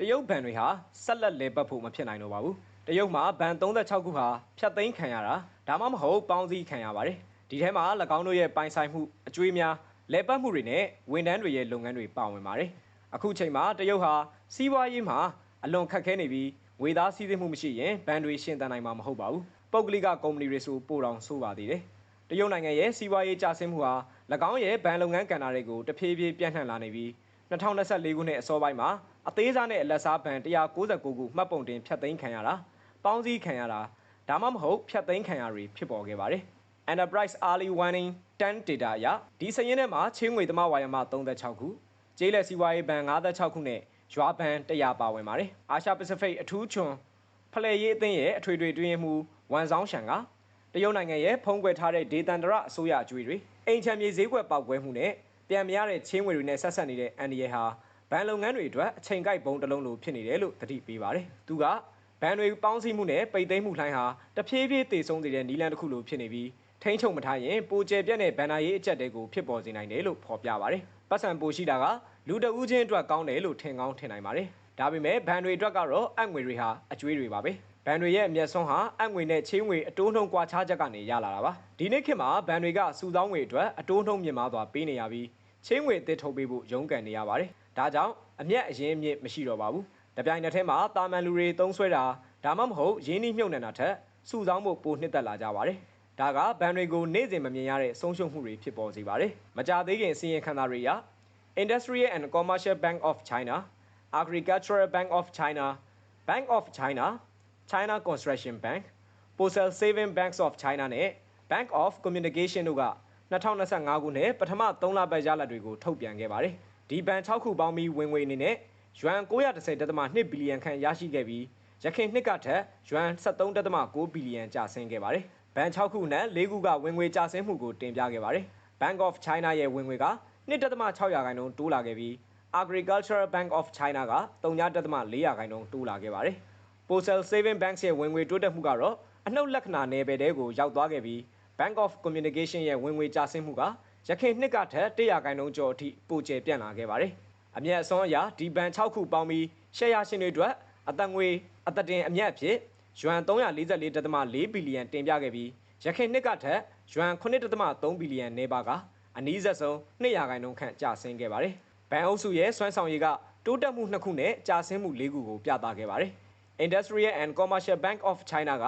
တရုတ်ဘဏ်တွေဟာဆက်လက်လဲပတ်ဖို့မဖြစ်နိုင်တော့ပါဘူးတရုတ်မှာဘဏ်36ခုဟာဖြတ်သိမ်းခံရတာဒါမှမဟုတ်ပေါင်းစည်းခံရပါတယ်ဒီထဲမှာ၎င်းတို့ရဲ့ပိုင်ဆိုင်မှုအကျွေးများလဲပတ်မှုတွေနဲ့ဝန်ထမ်းတွေရဲ့လုပ်ငန်းတွေပါဝင်ပါတယ်အခုချိန်မှာတရုတ်ဟာစီးပွားရေးမှာအလွန်ခက်ခဲနေပြီးငွေသားစည်းစိမ်မှုမရှိရင်ဘဏ်တွေရှင်သန်နိုင်မှာမဟုတ်ပါဘူးပုဂ္ဂလိကကုမ္ပဏီတွေဆိုပို့တော်ဆိုပါသေးတယ်တရုတ်နိုင်ငံရဲ့စီးပွားရေးကျဆင်းမှုဟာ၎င်းရဲ့ဘဏ်လုပ်ငန်းကဏ္ဍတွေကိုတဖြည်းဖြည်းပြန့်နှံ့လာနေပြီး 2024ခုနှစ်အစောပိုင်းမှာအသေးစားနဲ့အလက်စားဘဏ်169ခုမှတ်ပုံတင်ဖျက်သိမ်းခံရတာပေါင်းစည်းခံရတာဒါမှမဟုတ်ဖျက်သိမ်းခံရတွေဖြစ်ပေါ်ခဲ့ပါတယ် Enterprise Early Warning 10 data အရဒီစရင်ထဲမှာချင်းငွေသမဝါယမ36ခုကျေးလက်စီးပွားရေးဘဏ်56ခုနဲ့ရွာဘဏ်100ပါဝင်ပါတယ်အာရှပစိဖိတ်အထူးချွန်ဖလှယ်ရေးအသင်းရဲ့အထွေထွေတွင်မှုဝန်ဆောင်ရှန်ကတရုတ်နိုင်ငံရဲ့ဖုံးကွယ်ထားတဲ့ဒေသန္တရအစိုးရအကျွေးတွေအိမ်ချမ်းမြေဈေးကွက်ပောက်ကွဲမှုနဲ့ ပြန်မရတဲ့ချင်းငွေတွေနဲ့ဆက်ဆက်နေတဲ့အန်ဒီရဲဟာဘဏ်လုပ်ငန်းတွေအတွက်အချိန်ကိုက်ဘုံတစ်လုံးလိုဖြစ်နေတယ်လို့သတိပေးပါတယ်။သူကဘဏ်တွေပေါင်းစည်းမှုနဲ့ပိတ်သိမ်းမှုလှိုင်းဟာတဖြည်းဖြည်းတည်ဆုံနေတဲ့နီလန်တစ်ခုလိုဖြစ်နေပြီးထိန်းချုပ်မထားရင်ပိုကျယ်ပြန့်တဲ့ဘဏ္ဍာရေးအကျက်တွေကိုဖြစ်ပေါ်စေနိုင်တယ်လို့ဖော်ပြပါတယ်။ပတ်စံပိုရှိတာကလူတဦးချင်းအတွက်ကောင်းတယ်လို့ထင်ကောင်းထင်နိုင်ပါတယ်။ဒါပေမဲ့ဘဏ်တွေအတွက်ကတော့အငွေတွေဟာအကျွေးတွေပါပဲ။ဘဏ်တွေရဲ့အမျက်ဆုံးဟာအငွေနဲ့ချင်းငွေအတိုးနှုံကွာခြားချက်ကနေရလာတာပါဒီနေ့ခေတ်မှာဘဏ်တွေကစုဆောင်းငွေအတွက်အတိုးနှုံမြင့်မားစွာပေးနေရပြီး ချင်းငွေအသစ်ထုတ်ပေးဖို့ရုန်းကန်နေရပါတယ်ဒါကြောင့်အမျက်အရင်မြင့်မရှိတော့ပါဘူးတပြိုင်နက်တည်းမှာတာမန်လူတွေသုံးဆွဲတာဒါမှမဟုတ်ရင်းနှီးမြှုပ်နှံတာထက်စုဆောင်းဖို့ပိုနှစ်သက်လာကြပါတယ်ဒါကဘဏ်တွေကိုနေ့စဉ်မမြင်ရတဲ့ဆုံးရှုံးမှုတွေဖြစ်ပေါ်စေပါတယ်မကြသေးခင်စီရင်ခံစာတွေအရ Industrial and Commercial Bank of China Agricultural Bank of China Bank of China China Construction Bank Postal Saving Banks of China နဲ့ Bank of Communication တို့က 2025ခုနှစ်ပထမ3လပတ်ရလဒ်တွေကိုထုတ်ပြန်ခဲ့ပါတယ်။ဒီဘဏ်6ခုပေါင်းပြီးဝင်ငွေအနေနဲ့ယွမ်930.2ဘီလီယံခန့်ရရှိခဲ့ပြီးရခိုင်နှစ်ကထက်ယွမ်73.9ဘီလီယံကျဆင်းခဲ့ပါတယ်။ဘဏ်6ခုနဲ့4ခုကဝင်ငွေကျဆင်းမှုကိုတင်ပြခဲ့ပါတယ်။ Bank of China ရဲ့ဝင်ငွေက1.6ရာခိုင်နှုန်းတိုးလာခဲ့ပြီး Agricultural Bank of China က3.4ရာခိုင်နှုန်းတိုးလာခဲ့ပါတယ်။ Postal Saving Banks ရဲ့ဝင်ငွေတိုးတက်မှုကတော့အနှုတ်လက္ခဏာနယ်ပယ်တဲကိုရောက်သွားခဲ့ပြီး Bank of Communication ရဲ့ဝင်ငွေကျဆင်းမှုကရခိုင်နှစ်ကထက်100ခိုင်နှုန်းကျော်အထိပိုကျပြန့်လာခဲ့ပါတယ်။အမျက်အစွန်းအရာဒီဘဏ်6ခုပေါင်းပြီးရှယ်ယာရှင်တွေအတွက်အသက်ငွေအသက်တင်အမျက်အဖြစ်ယွမ်344.4ဘီလီယံတင်ပြခဲ့ပြီးရခိုင်နှစ်ကထက်ယွမ်9.3ဘီလီယံနေပါကအနည်းဆက်ဆုံး200ခိုင်နှုန်းခန့်ကျဆင်းခဲ့ပါတယ်။ဘဏ်အုပ်စုရဲ့စွမ်းဆောင်ရည်ကတိုးတက်မှုနှစ်ခုနဲ့ကျဆင်းမှု၄ခုကိုပြသခဲ့ပါတယ်။ Industrial and Commercial Bank of China က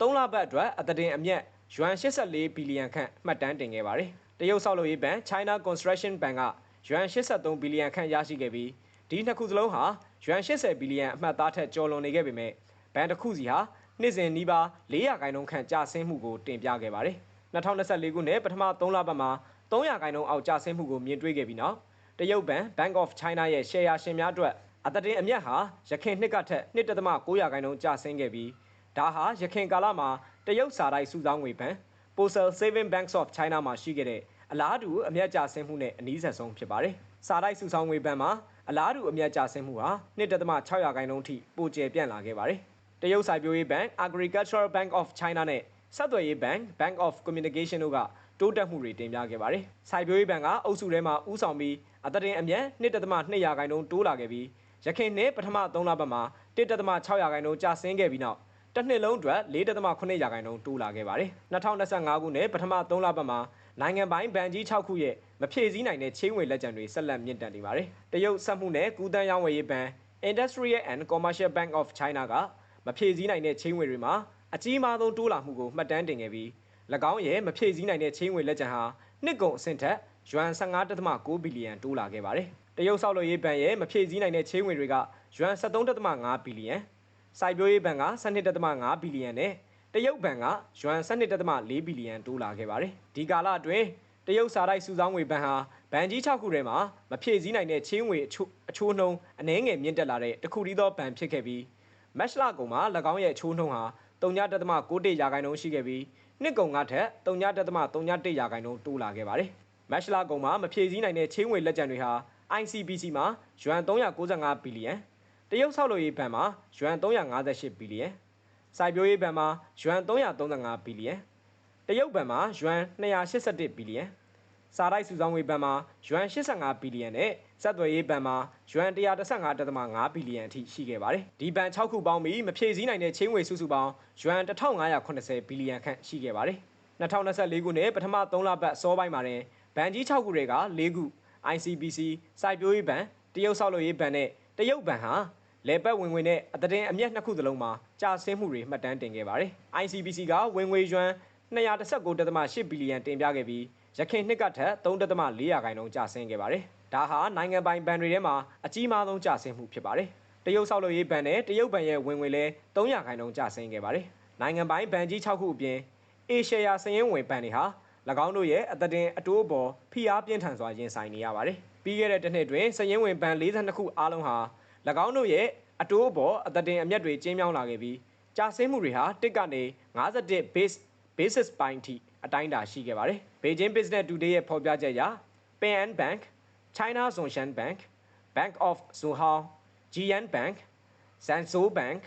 3လပတ်အတွက်အသက်တင်အမျက် ယွမ်84ဘီလီယံခန့်မှတ်တမ်းတင်ခဲ့ပါတယ်။တရုတ်ဆောက်လုပ်ရေးဘဏ် China Construction Bank ကယွမ်83ဘီလီယံခန့်ရရှိခဲ့ပြီးဒီနှစ်ခုစလုံးဟာယွမ်80ဘီလီယံအမှတ်သားထက်ကျော်လွန်နေခဲ့ပေမဲ့ဘဏ်တစ်ခုစီဟာနှစ်စဉ်နီးပါး400ခိုင်နှုန်းခန့်ကျဆင်းမှုကိုတင်ပြခဲ့ပါတယ်။2024ခုနှစ်ပထမ3လပတ်မှာ300ခိုင်နှုန်းအောက်ကျဆင်းမှုကိုမြင်တွေ့ခဲ့ပြီးနောက်တရုတ်ဘဏ် Bank of China ရဲ့ရှယ်ယာရှင်များအတွက်အသက်တင်အမျက်ဟာရခိုင်နှစ်ကထက်1.9ခိုင်နှုန်းကျဆင်းခဲ့ပြီးဒါဟာရခိုင်ကာလမှာ တရုတ်စာတိုက်စုဆောင်းငွေဘဏ် Postal Saving Banks of China မှာရှိခဲ့တဲ့အလားတူအမျက်ကျဆင်းမှုနဲ့အနည်းဆက်ဆုံးဖြစ်ပါတယ်။စာတိုက်စုဆောင်းငွေဘဏ်မှာအလားတူအမျက်ကျဆင်းမှုဟာ1.6ရာခိုင်နှုန်းထိပိုကျယ်ပြန့်လာခဲ့ပါတယ်။တရုတ်စိုက်ပျိုးရေးဘဏ် Agricultural Bank of China နဲ့ဆက်သွယ်ရေးဘဏ် Bank of Communication တို့ကတိုးတက်မှုတွေတင်ပြခဲ့ပါတယ်။စိုက်ပျိုးရေးဘဏ်ကအုပ်စုထဲမှာဦးဆောင်ပြီးအသက်တင်အမျက်1.2ရာခိုင်နှုန်းတိုးလာခဲ့ပြီးရခိုင်နှစ်ပထမ3လပတ်မှာ1.6ရာခိုင်နှုန်းကျဆင်းခဲ့ပြီးနောက် တစ်နှစ်လုံးအတွက်4.8ရာခိုင်နှုန်းတိုးလာခဲ့ပါတယ်။2025ခုနှစ်ပထမ3လပတ်မှာနိုင်ငံပိုင်ဘဏ်ကြီး6ခုရဲ့မဖြည့်ဆည်းနိုင်တဲ့ချင်းငွေလက်ကျန်တွေဆက်လက်မြင့်တက်နေပါတယ်။တရုတ်စက်မှုနဲ့ကူးတန်းရောင်းဝယ်ရေးဘဏ် Industrial and Commercial Bank of China ကမဖြည့်ဆည်းနိုင်တဲ့ချင်းငွေတွေမှာအကြီးမားဆုံးတိုးလာမှုကိုမှတ်တမ်းတင်ခဲ့ပြီး၎င်းရဲ့မဖြည့်ဆည်းနိုင်တဲ့ချင်းငွေလက်ကျန်ဟာနှစ်ကုန်အဆင့်ထက်ယွမ်15.9ဘီလီယံတိုးလာခဲ့ပါတယ်။တရုတ်ဆောက်လုပ်ရေးဘဏ်ရဲ့မဖြည့်ဆည်းနိုင်တဲ့ချင်းငွေတွေကယွမ်73.5ဘီလီယံ စိုက်ပျိုးရေးဘဏ်က12.5ဘီလီယံနဲ့တရုတ်ဘဏ်ကယွမ်12.4ဘီလီယံတိုးလာခဲ့ပါတယ်။ဒီကာလအတွင်းတရုတ်စာတိုက်စုဆောင်းငွေဘဏ်ဟာဘဏ်ကြီး6ခုထဲမှာမဖြည့်ဆည်းနိုင်တဲ့ချင်းငွေအချိုးအချိုးနှုံအနှဲငယ်မြင့်တက်လာတဲ့တခုတည်းသောဘဏ်ဖြစ်ခဲ့ပြီးမက်ရှလာကုံမှာ၎င်းရဲ့အချိုးနှုံဟာ3.9ရာခိုင်နှုန်းရှိခဲ့ပြီးနှစ်ကုံကထက်3.3ရာခိုင်နှုန်းတိုးလာခဲ့ပါတယ်။မက်ရှလာကုံမှာမဖြည့်ဆည်းနိုင်တဲ့ချင်းငွေလက်ကျန်တွေဟာ ICBC မှာယွမ်395ဘီလီယံ တရုတ်ဆောက်လုပ်ရေးဘဏ်မှာယွမ်358ဘီလီယံစိုက်ပျိုးရေးဘဏ်မှာယွမ်335ဘီလီယံတရုတ်ဘဏ်မှာယွမ်281ဘီလီယံစစာတိုက်စုဆောင်းငွေဘဏ်မှာယွမ်85ဘီလီယံနဲ့စက်သွယ်ရေးဘဏ်မှာယွမ်115.5ဘီလီယံအထိရှိခဲ့ပါတယ်။ဒီဘဏ်6ခုပေါင်းပြီးမဖြည့်ဆည်းနိုင်တဲ့ချင်းငွေစုစုပေါင်းယွမ်1580ဘီလီယံခန့်ရှိခဲ့ပါတယ်။2024ခုနှစ်ပထမ3လပတ်စောပိုင်းမှာတင်ဘဏ်ကြီး6ခုတွေက4ခု ICBC စိုက်ပျိုးရေးဘဏ်တရုတ်ဆောက်လုပ်ရေးဘဏ်နဲ့ တရုတ်ဘဏ်ဟာလေပတ်ဝင်ငွေနဲ့အသတင်းအမျက်နှစ်ခုသလုံးမှာကြာဆင်းမှုတွေမှတ်တမ်းတင်ခဲ့ပါတယ်။ ICBC ကဝင်ငွေယွမ်219.8ဘီလီယံတင်ပြခဲ့ပြီးရခိုင်နှစ်ကထက်3.4ရာခိုင်နှုန်းကျဆင်းခဲ့ပါတယ်။ဒါဟာနိုင်ငံပိုင်ဘဏ်တွေထဲမှာအကြီးမားဆုံးကျဆင်းမှုဖြစ်ပါတယ်။တရုတ်ဆောက်လုပ်ရေးဘဏ်နဲ့တရုတ်ဘဏ်ရဲ့ဝင်ငွေလည်း3ရာခိုင်နှုန်းကျဆင်းခဲ့ပါတယ်။နိုင်ငံပိုင်ဘဏ်ကြီး6ခုအပြင်အေရှယာစည်ရင်းဝင်ဘဏ်တွေဟာ၎င်းတို့ရဲ့အသက်တင်အတိုးအပေါ်ဖိအားပြင်းထန်စွာရင်ဆိုင်နေရပါတယ်။ ပြီးခဲ့တဲ့တစ်နှစ်တွင်စည်ရင်းဝင်ဘဏ်42ခုအားလုံးဟာ၎င်းတို့ရဲ့အတိုးအပေါ်အသက်တင်အမျက်တွေကျင်းမြောင်းလာခဲ့ပြီးကျဆင်းမှုတွေဟာတစ်ကနေ51 base basis ပိုင်းထိအတိုင်းအတာရှိခဲ့ပါတယ်။ Beijing Business Today ရဲ့ဖော်ပြချက်အရ PAN Bank, China Zhongshan Bank, Bank of Zhuhao, GN Bank, Sanso Bank,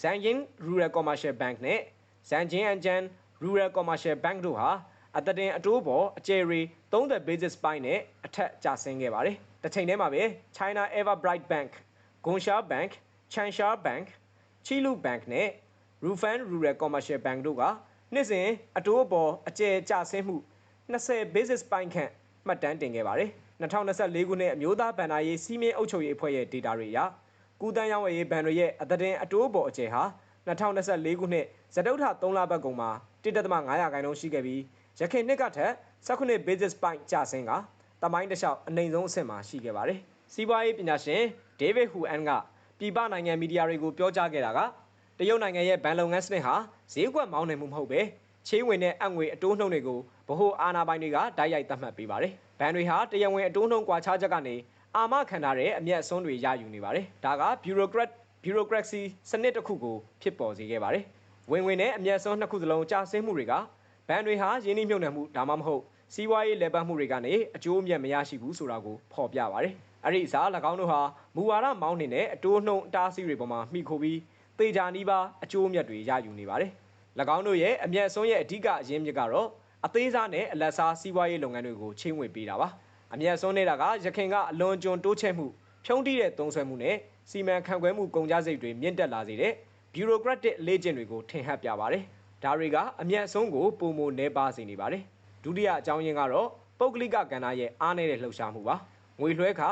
Sanyin Rural Commercial Bank နဲ့ Sanjin Anjan Rural Commercial Bank တို့ဟာအသက်တင်အတိုးပေါ်အကျယ်ရီ30 basis point နဲ့ အထက်ကျဆင်းခဲ့ပါတယ်။တစ်ချိန်တည်းမှာပဲ China Everbright Bank, Gongsha Bank, Changsha Bank, Chilu Bank နဲ့ Rufan Rural Commercial Bank တို့ကနှစ်စဉ်အတိုးအပေါ်အကျယ်ကျဆင်းမှု20 basis point ခန့်မှတ်တမ်းတင်ခဲ့ပါတယ်။2024ခုနှစ်အမျိုးသားဗန်နာရေးစီးမင်းအုပ်ချုပ်ရေးအဖွဲ့ရဲ့ဒေတာတွေအရကုသန်းရောင်းဝယ်ရေးဘဏ်တွေရဲ့အသက်တင်အတိုးအပေါ်အကျယ်ဟာ2024ခုနှစ်ဇတုထ3လပတ်ကုန်မှာ1.5ရာခိုင်နှုန်းရှိခဲ့ပြီးရခိုင်နှစ်ကထက်19 basis point ကျဆင်းက တမိုင်းတစ်လျှောက်အနိုင်ဆုံးအဆင့်မှာရှိခဲ့ပါတယ်။စီးပွားရေးပညာရှင်ဒေးဗစ်ဟူအန်ကပြည်ပနိုင်ငံမီဒီယာတွေကိုပြောကြားခဲ့တာကတရုတ်နိုင်ငံရဲ့ဘဏ်လုပ်ငန်းစနစ်ဟာဈေးကွက်မောင်းနေမှုမဟုတ်ပဲချေးဝင်တဲ့အငွေအတိုးနှုန်းတွေကိုဗဟိုအာဏာပိုင်တွေကတိုက်ရိုက်သတ်မှတ်ပေးပါတယ်။ဘဏ်တွေဟာတရားဝင်အတိုးနှုန်းကွာခြားချက်ကနေအာမခံထားတဲ့အမျက်အစွန်းတွေရယူနေပါတယ်။ဒါက bureaucrat bureaucracy စနစ်တစ်ခုကိုဖြစ်ပေါ်စေခဲ့ပါတယ်။ဝင်ဝင်နဲ့အမျက်အစွန်းနှစ်ခုစလုံးကြာဆင်းမှုတွေကဘဏ်တွေဟာရင်းနှီးမြှုပ်နှံမှုဒါမှမဟုတ် စီးပွားရေးလည်ပတ်မှုတွေကနေအကျိုးအမြတ်မရရှိဘူးဆိုတာကိုဖော်ပြပါတယ်။အဲ့ဒီအစား၎င်းတို့ဟာမူဝါဒမောင်းနေတဲ့အတိုးနှုန်းအတားအဆီးတွေပေါ်မှာမှီခိုပြီးသေချာနီးပါးအကျိုးအမြတ်တွေရယူနေပါတယ်။၎င်းတို့ရဲ့အမျက်အစွန်းရဲ့အဓိကအရင်းမြစ်ကတော့အသေးစားနဲ့အလက်စားစီးပွားရေးလုပ်ငန်းတွေကိုချင်းဝင်ပေးတာပါ။အမျက်အစွန်းနေတာကရခိုင်ကအလွန်ကျွံတိုးချဲ့မှုဖြုံးတိတဲ့သုံးဆွဲမှုနဲ့စီမံခန့်ခွဲမှုကုန်ကျစရိတ်တွေမြင့်တက်လာစေတဲ့ bureaucratic လေ့ကျင့်တွေကိုထင်ဟပ်ပြပါတယ်။ဒါတွေကအမျက်အစွန်းကိုပုံမနေပါစေနေပါတယ်။ ဒုတိယအကြောင်းရင်းကတော့ပုဂ္ဂလိကကဏ္ဍရဲ့အားနည်းတဲ့လှုပ်ရှားမှုပါ။ငွေလွှဲခ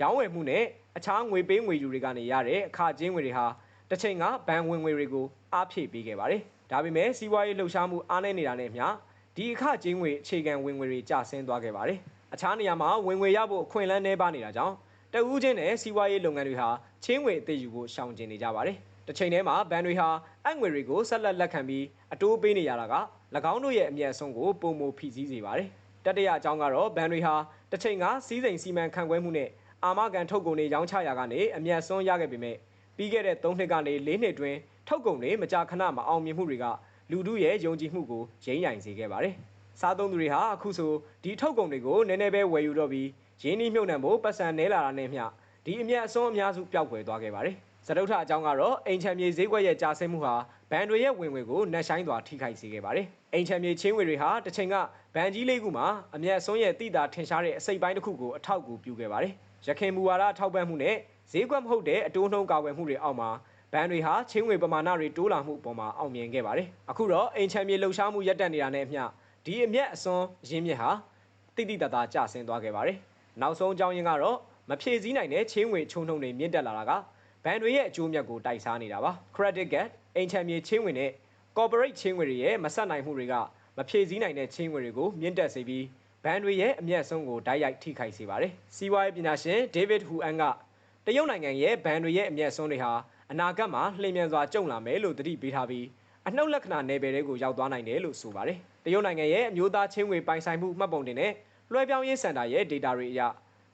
ရောင်းဝယ်မှုနဲ့အခြားငွေပေးငွေယူတွေကနေရတဲ့အခကျင်းငွေတွေဟာတစ်ချိန်ကဘဏ်ဝင်ငွေတွေကိုအားဖြည့်ပေးခဲ့ပါတယ်။ဒါပေမဲ့စီးပွားရေးလှုပ်ရှားမှုအားနည်းနေတာနဲ့အမျှဒီအခကျင်းငွေအခြေခံဝင်ငွေတွေကျဆင်းသွားခဲ့ပါတယ်။အခြားနေရာမှာဝင်ငွေရဖို့အခွင့်အလမ်းနှဲပါနေတာကြောင့်တဦးချင်းနဲ့စီးပွားရေးလုပ်ငန်းတွေဟာချင်းငွေအသေးယူဖို့ရှောင်ကျဉ်နေကြပါတယ်။တစ်ချိန်တည်းမှာဘဏ်တွေဟာအငွေတွေကိုဆက်လက်လက်ခံပြီးအတိုးပေးနေရတာက၎ င်းတို့ရဲ့အမျက်အစွန်းကိုပုံမဖိစည်းစေပါတယ်။တတိယအကြောင်းကတော့ဘဏ်တွေဟာတစ်ချိန်ကစီးစိမ်စီမံခန့်ခွဲမှုနဲ့အာမခံထုတ်ကုန်တွေရောင်းချရာကနေအမျက်စွန်းရခဲ့ပေမဲ့ပြီးခဲ့တဲ့၃နှစ်ကနေ၄နှစ်တွင်ထုတ်ကုန်တွေမကြာခဏမအောင်မြင်မှုတွေကလူထုရဲ့ယုံကြည်မှုကိုရိမ့်ရိုင်စေခဲ့ပါတယ်။စားသုံးသူတွေဟာအခုဆိုဒီထုတ်ကုန်တွေကိုနည်းနည်းပဲဝယ်ယူတော့ပြီးရင်းနှီးမြှုပ်နှံဖို့ပတ်စံနဲလာတာနဲ့မျှဒီအမျက်အစွန်းအများစုပျောက်ကွယ်သွားခဲ့ပါတယ်။စတုထအကြောင်းကတော့အိမ်ချမ်းမြေဈေးကွက်ရဲ့ကြာဆင်းမှုဟာဘဏ်တွေရဲ့ဝင်ငွေကိုနှက်ဆိုင်စွာထိခိုက်စေခဲ့ပါတယ်။ အိမ်ချမ်းမြေချင်းငွေတွေဟာတစ်ချိန်ကဘဏ်ကြီးလေးခုမှာအမျက်အစွန်းရဲ့တိတာထင်ရှားတဲ့အစိပ်ပိုင်းတစ်ခုကိုအထောက်အကူပြုခဲ့ပါတယ်။ရခင်မူဝါဒထောက်ပံ့မှုနဲ့ဈေးကွက်မဟုတ်တဲ့အတိုးနှုန်းကာကွယ်မှုတွေအောက်မှာဘဏ်တွေဟာချင်းငွေပမာဏတွေတိုးလာမှုအပေါ်မှာအောင်မြင်ခဲ့ပါတယ်။အခုတော့အိမ်ချမ်းမြေလှုပ်ရှားမှုရပ်တန့်နေတာနဲ့အမျှဒီအမျက်အစွန်းရင်းမြစ်ဟာတိတိတတ်တာကျဆင်းသွားခဲ့ပါတယ်။နောက်ဆုံးအကြောင်းရင်းကတော့မဖြည့်ဆည်းနိုင်တဲ့ချင်းငွေချုံနှုံတွေမြင့်တက်လာတာကဘဏ်တွေရဲ့အကျိုးမြတ်ကိုတိုက်စားနေတာပါ။ credit gap အိမ်ချမ်းမြေချင်းငွေနဲ့ corporate ချင်းငွေတွေရဲ့မဆက်နိုင်မှုတွေကမဖြည့်ဆည်းနိုင်တဲ့ချင်းငွေတွေကိုမြင့်တက်စေပြီးဘဏ်တွေရဲ့အမျက်ဆုံးကိုတိုက်ရိုက်ထိခိုက်စေပါတယ်။စီးပွားရေးပညာရှင် David Hu An ကတရုတ်နိုင်ငံရဲ့ဘဏ်တွေရဲ့အမျက်ဆုံးတွေဟာအနာဂတ်မှာလျင်မြန်စွာကျုံလာမယ်လို့သတိပေးထားပြီးအနှုတ်လက္ခဏာနယ်ပယ်တွေကိုရောက်သွားနိုင်တယ်လို့ဆိုပါတယ်။တရုတ်နိုင်ငံရဲ့အမျိုးသားချင်းငွေပိုင်ဆိုင်မှုမှတ်ပုံတင်နဲ့လွှဲပြောင်းရေးစင်တာရဲ့ data တွေအရ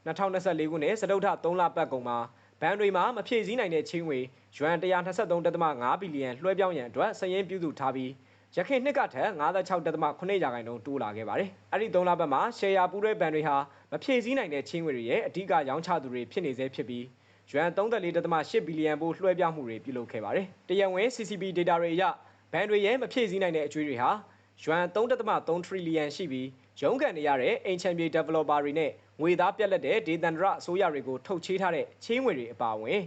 2024ခုနှစ်စတုထ3လပတ်ကုန်မှာ ဘဏ်တွေမှာမဖြည့်ဆည်းနိုင်တဲ့ချင်းငွေယွမ်123.5ဘီလီယံလွှဲပြောင်းရန်အတွက်စည်ရင်းပြုစုထားပြီးရခိုင်နှစ်ကထက်96.8ရာခိုင်နှုန်းတိုးလာခဲ့ပါတယ်။အဲ့ဒီ3လပတ်မှာရှယ်ယာပူးတွဲဘဏ်တွေဟာမဖြည့်ဆည်းနိုင်တဲ့ချင်းငွေတွေရဲ့အဓိကရောင်းချသူတွေဖြစ်နေသေးဖြစ်ပြီးယွမ်34.8ဘီလီယံပို့လွှဲပြောင်းမှုတွေပြုလုပ်ခဲ့ပါတယ်။တရားဝင် CCB data တွေအရဘဏ်တွေရဲ့မဖြည့်ဆည်းနိုင်တဲ့အကျွေးတွေဟာယွမ်3.3ထရီလီယံရှိပြီးယ ရုံးကန်နေရတဲ့အိမ်ချမ်းမြေ developer တွေနဲ့ငွေသားပြက်လက်တဲ့ဒေသန္တရအစိုးရတွေကိုထုတ်ချေးထားတဲ့ချင်းငွေတွေအပါအဝင်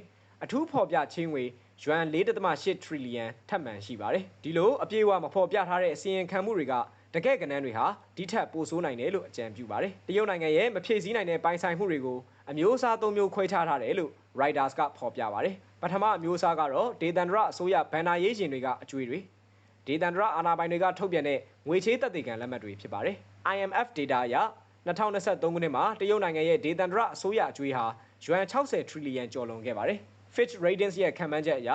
အထူးဖော်ပြချင်းငွေယွမ်4.8 trillion ထပ်မံရှိပါတယ်ဒီလိုအပြည့်အဝမဖော်ပြထားတဲ့အစီရင်ခံမှုတွေကတကယ့်ကဏ္ဍတွေဟာဒီထက်ပိုဆိုးနိုင်တယ်လို့အကြံပြုပါတယ်တရုတ်နိုင်ငံရဲ့မဖြည့်ဆည်းနိုင်တဲ့ပိုင်ဆိုင်မှုတွေကိုအမျိုးအစားသုံးမျိုးခွဲခြားထားတယ်လို့ Reuters ကဖော်ပြပါတယ်ပထမအမျိုးအစားကတော့ဒေသန္တရအစိုးရဗန်နာရေးရှင်တွေကအကျွေးတွေ ဒေသန္တရအာဏာပိုင်တွေကထုတ်ပြန်တဲ့ငွေချေးသက်သေခံလက်မှတ်တွေဖြစ်ပါတယ် IMF data အရ2023ခုနှစ်မှာတရုတ်နိုင်ငံရဲ့ဒေသန္တရအစိုးရအကျွေးဟာယွမ်60 trillion ကျော်လွန်ခဲ့ပါတယ် Fitch Ratings ရဲ့ခံမှန်းချက်အရ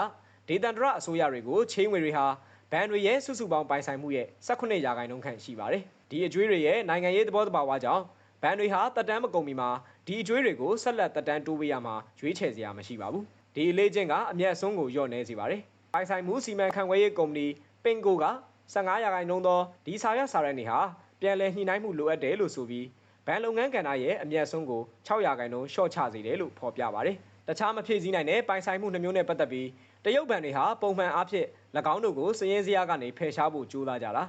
ဒေသန္တရအစိုးရတွေကိုချေးငွေတွေဟာဘဏ်တွေရဲ့စုစုပေါင်းပိုင်ဆိုင်မှုရဲ့18ရာခိုင်နှုန်းခန့်ရှိပါတယ်။ဒီအကျွေးတွေရဲ့နိုင်ငံရေးသဘောတဘာဝကြောင့်ဘဏ်တွေဟာတက်တန်းမကုန်မီမှာဒီအကျွေးတွေကိုဆက်လက်တက်တန်းတိုးပေးရမှာရွေးချယ်စရာမရှိပါဘူး။ဒီအလေးချင်းကအမျက်အစွန်းကိုညှော့နေစေပါတယ်။ပိုင်ဆိုင်မှုစီမံခန့်ခွဲရေးကုမ္ပဏီ ပင်ကိုက15ရာခိုင်နှုန်းသောဒီစာရွက်စာတမ်းတွေဟာပြန်လည်ညှိနှိုင်းမှုလိုအပ်တယ်လို့ဆိုပြီးဘဏ်လုပ်ငန်းကဏ္ဍရဲ့အမျက်ဆုံးကို6ရာခိုင်နှုန်းရှော့ချစေတယ်လို့ဖော်ပြပါတယ်။တခြားမဖြည့်ဆည်းနိုင်တဲ့ပိုင်ဆိုင်မှုနှမျိုးနဲ့ပတ်သက်ပြီးတရုတ်ဘဏ်တွေဟာပုံမှန်အားဖြင့်၎င်းတို့ကိုစည်ရင်းစရာကနေဖယ်ရှားဖို့ကြိုးစားကြတာ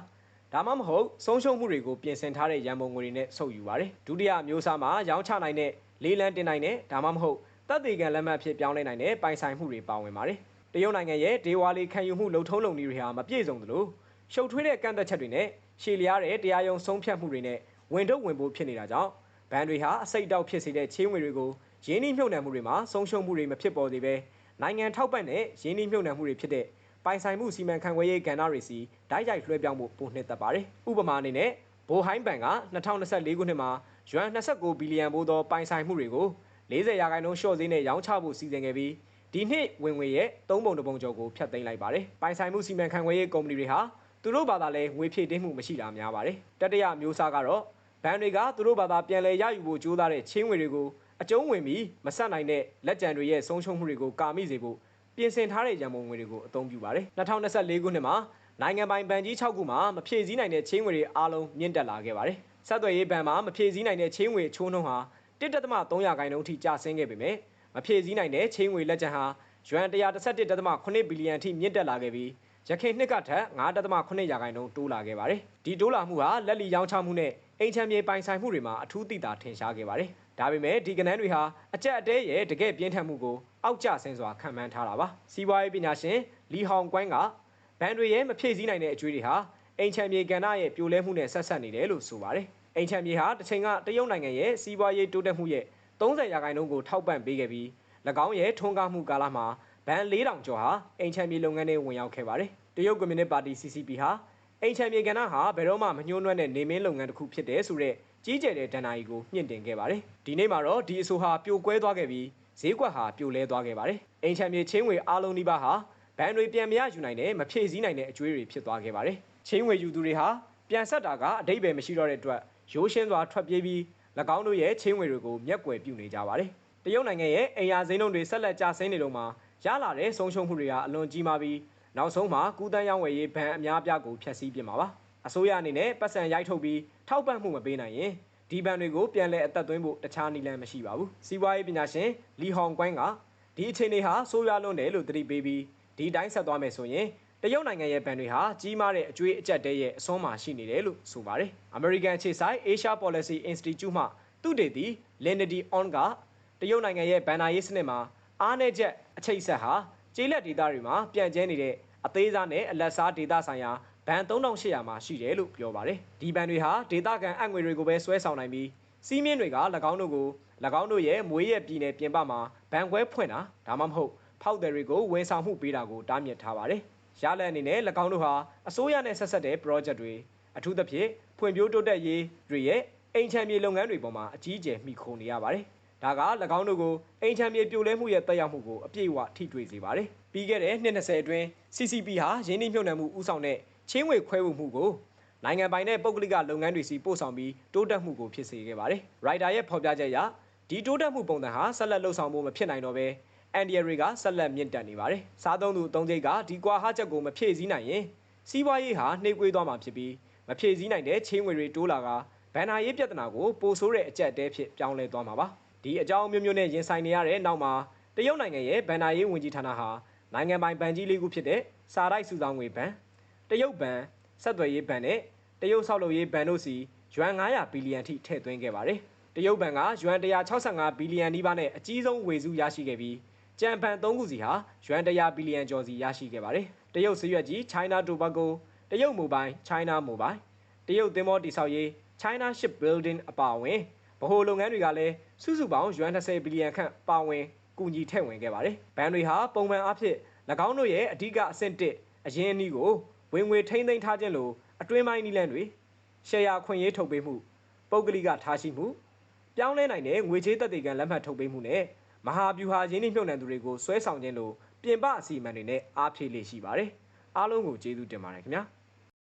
ဒါမှမဟုတ်ဆုံးရှုံးမှုတွေကိုပြင်ဆင်ထားတဲ့ရန်ပုံငွေတွေနဲ့ဆုပ်ယူပါတယ်ဒုတိယမျိုးစားမှာရောင်းချနိုင်တဲ့လေးလန်းတင်နိုင်တဲ့ဒါမှမဟုတ်တပ်သေးကံလက်မှတ်ဖြစ်ပြောင်းလဲနိုင်တဲ့ပိုင်ဆိုင်မှုတွေပါဝင်ပါတယ် တရုတ်နိုင်ငံရဲ့ဒေဝါလီခံယူမှုလုံထုံးလုံနည်းတွေဟာမပြည့်စုံသလိုရှုပ်ထွေးတဲ့ကန့်သက်ချက်တွေနဲ့ရှည်လျားတဲ့တရားရုံးဆုံးဖြတ်မှုတွေနဲ့ဝင်ထုတ်ဝင်ပို့ဖြစ်နေတာကြောင့်ဘဏ်တွေဟာအစိတ်တောက်ဖြစ်စေတဲ့ချေးငွေတွေကိုရင်းနှီးမြှုပ်နှံမှုတွေမှာဆုံးရှုံးမှုတွေမဖြစ်ပေါ်သေးဘဲနိုင်ငံထောက်ပံ့တဲ့ရင်းနှီးမြှုပ်နှံမှုတွေဖြစ်တဲ့ပိုင်ဆိုင်မှုစီမံခန့်ခွဲရေးကဏ္ဍတွေစီဓာတ်ရိုက်လွှဲပြောင်းဖို့ပိုနှစ်သက်ပါတယ်။ဥပမာအနေနဲ့ဘိုဟိုင်းဘဏ်က2024ခုနှစ်မှာယွမ်29ဘီလီယံဘိုးသောပိုင်ဆိုင်မှုတွေကို40ရာခိုင်နှုန်းလျှော့ဈေးနဲ့ရောင်းချဖို့စီစဉ်ခဲ့ပြီး ဒီနှစ်ဝင်ငွေရဲ့3ပုံတပုံကျော်ကိုဖျက်သိမ်းလိုက်ပါတယ်။ပိုင်ဆိုင်မှုစီမံခန့်ခွဲရေးကုမ္ပဏီတွေဟာသူတို့ဘာသာလဲငွေဖြည့်တင်းမှုမရှိတာများပါတယ်။တတိယမျိုးစားကတော့ဘဏ်တွေကသူတို့ဘာသာပြန်လည်ရယူဖို့ကြိုးစားတဲ့ချင်းငွေတွေကိုအကျုံးဝင်ပြီးမဆက်နိုင်တဲ့လက်ကျန်တွေရဲ့ဆုံးရှုံးမှုတွေကိုကာမိစေဖို့ပြင်ဆင်ထားတဲ့ရန်ပုံငွေတွေကိုအသုံးပြုပါတယ်2024ခုနှစ်မှာနိုင်ငံပိုင်ဘဏ်ကြီး6ခုမှာမဖြည့်ဆည်းနိုင်တဲ့ချင်းငွေတွေအားလုံးမြင့်တက်လာခဲ့ပါတယ်ဆက်သွယ်ရေးဘဏ်မှာမဖြည့်ဆည်းနိုင်တဲ့ချင်းငွေချိုးနှုန်းဟာ1.3ရာခိုင်နှုန်းထိကျဆင်းခဲ့ပေမဲ့ မဖြည့်ဆည်းနိုင်တဲ့ချင်းငွေလက်ကျန်ဟာယွမ်131.8ဘီလီယံထိမြင့်တက်လာခဲ့ပြီးရခိုင်နှစ်ကထက်9.8ရာခိုင်နှုန်းတိုးလာခဲ့ပါတယ်ဒီတိုးလာမှုဟာလက်လီရောင်းချမှုနဲ့အိမ်ချမ်းမြေပိုင်ဆိုင်မှုတွေမှာအထူးသိတာထင်ရှားခဲ့ပါတယ်ဒါပေမဲ့ဒီကနန်းတွေဟာအကြက်အတဲရဲ့တကယ်ပြင်းထန်မှုကိုအောက်ကျဆင်းစွာခံမှန်းထားတာပါစီးပွားရေးပညာရှင်လီဟောင်ကွိုင်းကဘန်တွေရဲ့မဖြည့်ဆည်းနိုင်တဲ့အကျွေးတွေဟာအိမ်ချမ်းမြေကဏ္ဍရဲ့ပြိုလဲမှုနဲ့ဆက်ဆက်နေတယ်လို့ဆိုပါတယ်အိမ်ချမ်းမြေဟာတစ်ချိန်ကတရုတ်နိုင်ငံရဲ့စီးပွားရေးတိုးတက်မှုရဲ့ 30ရာခိုင်နှုန်းကိုထောက်ပံ့ပေးခဲ့ပြီး၎င်းရဲ့ထွန်းကားမှုကာလမှာဘန်4000ကျော်ဟာအိမ်ချမ်းမြေလုပ်ငန်းတွေဝင်ရောက်ခဲ့ပါတယ်တရုတ်ကွန်မြူနစ်ပါတီ CCP ဟာအိမ်ချမ်းမြေကဏ္ဍဟာဘယ်တော့မှမညှိုးနွမ်းတဲ့နေမင်းလုပ်ငန်းတစ်ခုဖြစ်တယ်ဆိုတဲ့ကြီးကျယ်တဲ့ဒဏ္ဍာရီကိုမြင့်တင်ခဲ့ပါတယ်။ဒီနေ့မှာတော့ဒီအဆိုဟာပြိုကွဲသွားခဲ့ပြီးဈေးကွက်ဟာပြိုလဲသွားခဲ့ပါတယ်။အိမ်ချမ်းမြေချင်းဝေအားလုံးဒီပါဟာဘန်တွေပြန်မရယူနိုင်တဲ့မဖြည့်ဆည်းနိုင်တဲ့အကျွေးတွေဖြစ်သွားခဲ့ပါတယ်။ချင်းဝေယူသူတွေဟာပြန်ဆက်တာကအတိတ်ပဲမရှိတော့တဲ့အတွက်ရိုးရှင်းစွာထွက်ပြေးပြီး၎ င်းတို့ရဲ့ချင်းဝေတွေကိုမျက်ကွယ်ပြုနေကြပါတယ်။တရုတ်နိုင်ငံရဲ့အိမ်ယာဈေးနှုန်းတွေဆက်လက်ကျဆင်းနေတော့မှရလာတဲ့ဆုံးရှုံးမှုတွေဟာအလွန်ကြီးမားပြီးနောက်ဆုံးမှာကူးတန်းရောင်းဝယ်ရေးဘဏ်အများအပြားကိုဖျက်ဆီးပြစ်မှာပါ။အစိုးရအနေနဲ့ပတ်စံရိုက်ထုတ်ပြီးထောက်ပံ့မှုမပေးနိုင်ရင်ဒီဘဏ်တွေကိုပြန်လည်အသက်သွင်းဖို့တခြားနည်းလမ်းမရှိပါဘူးစီးပွားရေးပညာရှင်လီဟောင်ကွိုင်းကဒီအခြေအနေဟာဆိုးရွားလွန်းတယ်လို့သတိပေးပြီးဒီတိုင်းဆက်သွားမယ်ဆိုရင် တရုတ်နိုင်ငံရဲ့ဘဏ်တွေဟာကြီးမားတဲ့အကျွေးအကျက်တဲရဲ့အစွန်းမှာရှိနေတယ်လို့ဆိုပါတယ်။ American ခြေဆိုင် Asia Policy Institute မှသူတေသီ Lenedy On ကတရုတ်နိုင်ငံရဲ့ဘဏ္ဍာရေးစနစ်မှာအားနည်းချက်အချိတ်ဆက်ဟာကျေးလက်ဒေသတွေမှာပြန့်ကျဲနေတဲ့အသေးစားနဲ့အလက်စားဒေသဆိုင်ရာဘဏ်3800မှာရှိတယ်လို့ပြောပါတယ်ဒီဘဏ်တွေဟာဒေသခံအငွေတွေကိုပဲဆွဲဆောင်နိုင်ပြီးစီးမြင့်တွေက၎င်းတို့ကို၎င်းတို့ရဲ့မွေးရပြည်နယ်ပြင်ပမှာဘဏ်ခွဲဖွင့်တာဒါမှမဟုတ်ဖောက်တယ်တွေကိုဝန်ဆောင်မှုပေးတာကိုတားမြစ်ထားပါတယ် ရလက်အနေနဲ့၎င်းတို့ဟာအစိုးရနဲ့ဆက်ဆက်တဲ့ project တွေအထူးသဖြင့်ဖွံ့ဖြိုးတိုးတက်ရေးတွေရဲ့အိမ်ချမ်းမြေလုပ်ငန်းတွေပေါ်မှာအကြီးအကျယ်မှီခိုနေရပါတယ်ဒါက၎င်းတို့ကိုအိမ်ချမ်းမြေပြိုလဲမှုရဲ့တက်ရောက်မှုကိုအပြည့်အဝထိတွေ့စေပါတယ်ပြီးခဲ့တဲ့နှစ်20အတွင်း CCP ဟာရင်းနှီးမြှုပ်နှံမှုဥဆောင်တဲ့ချင်းဝေခွဲဝေမှုကိုနိုင်ငံပိုင်တဲ့ပုဂ္ဂလိကလုပ်ငန်းတွေစီပို့ဆောင်ပြီးတိုးတက်မှုကိုဖြစ်စေခဲ့ပါတယ်။ Rider ရဲ့ဖော်ပြချက်အရဒီတိုးတက်မှုပုံစံဟာဆက်လက်လှုပ်ဆောင်ဖို့မဖြစ်နိုင်တော့ဘဲ အန်ဒီရီကဆက်လက်မြင့်တက်နေပါတယ်။စားသုံးသူအသုံးစိတ်ကဒီကွာဟာချက်ကိုမဖြည့်ဆည်းနိုင်ရင်စီးပွားရေးဟာနှေးကွေးသွားမှာဖြစ်ပြီးမဖြည့်ဆည်းနိုင်တဲ့ချင်းငွေတွေတိုးလာကဗန်နာရေးပြဿနာကိုပိုဆိုးတဲ့အကျက်တဲဖြစ်ပြောင်းလဲသွားမှာပါ။ဒီအကြောင်းမျိုးမျိုးနဲ့ရင်ဆိုင်နေရတဲ့နောက်မှာတရုတ်နိုင်ငံရဲ့ဗန်နာရေးဝန်ကြီးဌာနဟာနိုင်ငံပိုင်ဘဏ်ကြီးလေးခုဖြစ်တဲ့စာရိုက်စုဆောင်ငွေဘဏ်တရုတ်ဘဏ်ဆက်သွယ်ရေးဘဏ်နဲ့တရုတ်ဆောက်လုပ်ရေးဘဏ်တို့စီယွမ်900ဘီလီယံထိထည့်သွင်းခဲ့ပါတယ်။တရုတ်ဘဏ်ကယွမ်165ဘီလီယံနီးပါးနဲ့အကြီးဆုံးဝေစုရရှိခဲ့ပြီး ကြံဘဏ်3ခုစီဟာယွမ်100ဘီလီယံကျော်စီရရှိခဲ့ပါတယ်။တရုတ်စရွက်ကြီး China Tobacco တရုတ်မိုဘိုင်း China Mobile တရုတ်သင်္ဘောတိစောက်ရေး China Shipbuilding အပါအဝင်ဗဟိုလုပ်ငန်းတွေကလည်းစုစုပေါင်းယွမ်20ဘီလီယံခန့်ပါဝင်ကူညီထည့်ဝင်ခဲ့ပါတယ်။ဘဏ်တွေဟာပုံမှန်အားဖြင့်၎င်းတို့ရဲ့အဓိကအဆင့်1အရင်းအနှီးကိုဝင်ငွေထိမ့်သိမ်းထားခြင်းလိုအတွင်းပိုင်းနည်းလမ်းတွေရှယ်ယာခွင့်ရေးထုတ်ပေးမှုပုဂ္ဂလိကထားရှိမှုပြောင်းလဲနိုင်တဲ့ငွေချေးသက်သေခံလက်မှတ်ထုတ်ပေးမှုနဲ့ မဟာဗျူဟာရင်းနှီးမြှုပ်နှံသူတွေကိုဆွဲဆောင်ခြင်းလိုပြင်ပအစီအမံတွေနဲ့အားဖြည့်လေ့ရှိပါတယ်။အားလုံးကိုကျေးဇူးတင်ပါတယ်ခင်ဗျာ။